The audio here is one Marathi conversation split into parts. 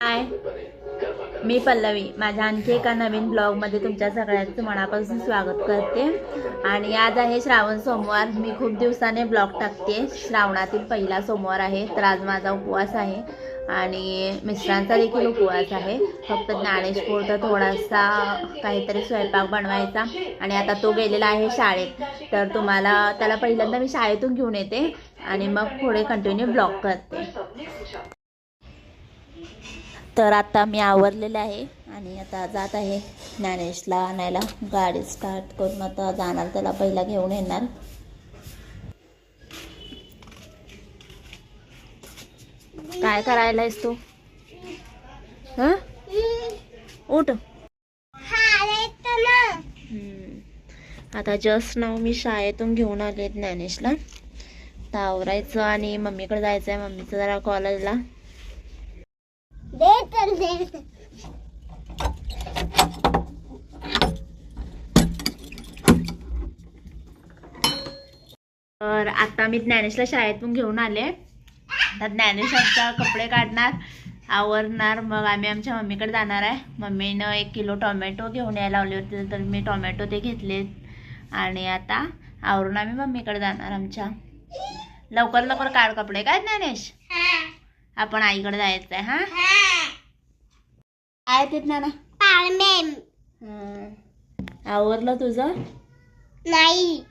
हाय. मी पल्लवी. माझ्या आणखी एका नवीन ब्लॉगमध्ये तुमच्या सगळ्यांचं मनापासून स्वागत करते. आणि आज आहे श्रावण सोमवार. मी खूप दिवसाने ब्लॉग टाकते. श्रावणातील पहिला सोमवार आहे तर आज माझा उपवास आहे. आणि मिस्टरांचा देखील उपवास आहे. फक्त ज्ञानेशपूरचा थोडासा काहीतरी स्वयंपाक बनवायचा. आणि आता तो गेलेला आहे शाळेत. तर तुम्हाला त्याला पहिल्यांदा मी शाळेतून घेऊन येते. आणि मग पुढे कंटिन्यू ब्लॉग करते. तर आता मी आवरलेले आहे आणि आता जात आहे ज्ञानेशला आणायला. गाडी स्टार्ट करून आता जाणार त्याला पहिला घेऊन येणार. काय करायला आहेस तू उठ. आता जस्ट नाव मी शाळेतून घेऊन आले ज्ञानेशला. आता आवरायचं आणि मम्मीकडे जायचं आहे मम्मीचं जरा कॉलेजला तर आता मी ज्ञानेशला शाळेतून घेऊन आले. तर ज्ञानेश आमचा कपडे काढणार आवरणार. मग आम्ही आमच्या मम्मीकडे जाणार आहे. मम्मीनं एक किलो टोमॅटो घेऊन यायला लावले होते तर मी टोमॅटो ते घेतले. आणि आता आवरून आम्ही मम्मीकडे जाणार आमच्या. लवकर लवकर काढ कपडे काय ज्ञानेश? आपण आईकडे जायचं आहे हा. काय ते ज्ञाना हं. आवरलं तुझं? नाही.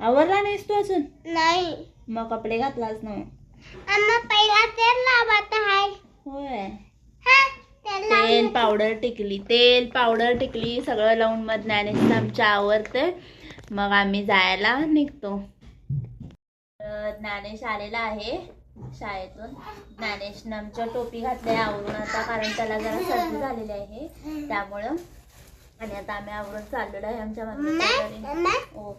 आवरला नाहीस तू अजून? नाही. मग कपडे घातलाच ना अम्मा पहिला तेल लावत आहे. होय. हा तेल तेल पावडर टिकली तेल पावडर टिकली सगळं लावून मग ज्ञानेश आमच्या आवरते मग आम्ही जायला निघतो. तर ज्ञानेश आलेला आहे. शाळेतून. ज्ञानेशनं आमच्या टोपी घातली आहे आवरून. आता कारण त्याला जरा सर्दी झालेली आहे. त्यामुळं आणि आता आम्ही आवरून चाललेलो आहे आमच्या मम्मीच्या घरी. हो.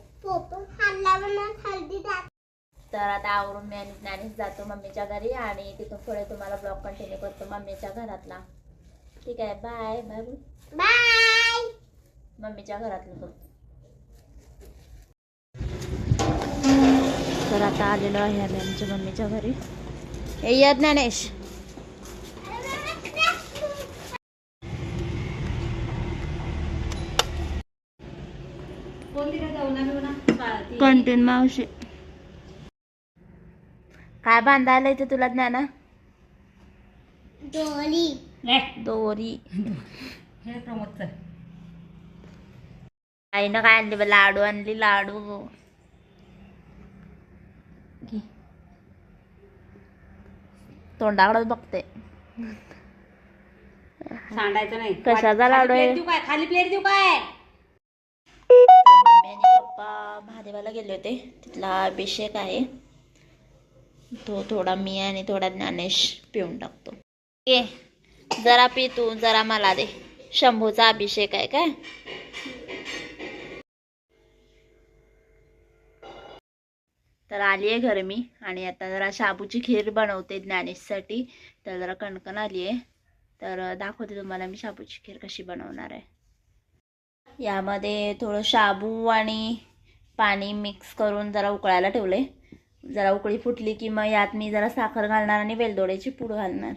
तर आता आवरून मी आणि ज्ञानेश जातो मम्मीच्या घरी आणि तिथून पुढे तुम्हाला ब्लॉग कंटिन्यू करतो मम्मीच्या घरातला. ठीक आहे बाय बाय. बाय. मम्मीच्या घरातलं बघ तर आता आलेलो आहे आम्ही आमच्या मम्मीच्या घरी. हे या ज्ञानेश. कंटिन्यू मावशी. काय बांधायला इथे तुला ज्ञाना? डोली दोरी. आईनं काय आणली? लाडू आणली लाडू. तोंडाकडे बघते. सांडायचं नाही. कशाचा लाडू आहे? खाली देऊ काय? खाली प्लेट देऊ काय? मम्मी आणि पप्पा महादेवाला गेले होते. तिथला अभिषेक आहे. तो थोडा मी आणि थोडा ज्ञानेश पिऊन टाकतो. ए जरा पी तू जरा मला दे. शंभूचा अभिषेक आहे काय? तर आली आहे घर मी. आणि आता जरा शाबूची खीर बनवते ज्ञानेशसाठी. तर जरा कणकण आली आहे तर दाखवते तुम्हाला मी शाबूची खीर कशी बनवणार आहे. यामध्ये थोडं शाबू आणि पाणी मिक्स करून जरा उकळायला ठेवले जरा उकळी फुटली की मग यात मी जरा साखर घालणार आणि वेलदोड्याची पूड घालणार.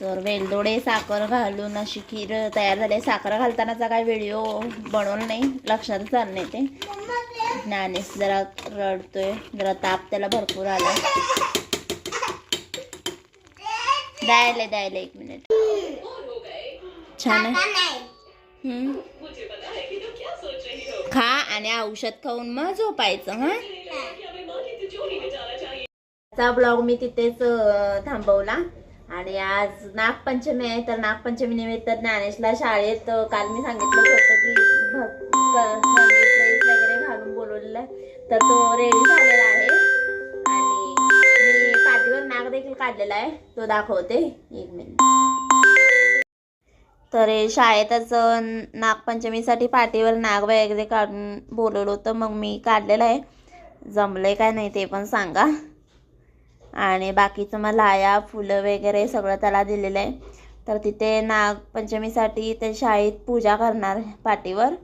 तर वेलदोडे साखर घालून अशी खीर तयार झाली साखर घालतानाचा काय व्हिडिओ बनवला नाही. लक्षातच आलं नाही ते. ज्ञानेश जरा रडतोय. जरा ताप त्याला भरपूर आला द्यायला द्यायला एक मिनिट छान आहे. खा आणि औषध खाऊन मग झोपायचं हा? ब्लॉग मी तिथेच थांबवला. आणि आज नागपंचमी आहे तर नागपंचमी निमित्त ज्ञानेशला शाळेत काल मी सांगितलं होतं की वगैरे घालून बोलवलेलं आहे. तर तो रेडी झालेला आहे. आणि मी पाठीवर नाग देखील काढलेला आहे. तो दाखवते. एक मिनिट तर शाळेतच नागपंचमीसाठी पाठीवर नाग वगैरे काढून बोलवलं होतं. मग मी काढलेलं आहे. जमलंय काय नाही ते पण सांगा. आणि बाकीचं मग लाया फुलं वगैरे सगळं त्याला दिलेलं आहे. तर तिथे नागपंचमीसाठी ते शाळेत पूजा करणार पाटीवर.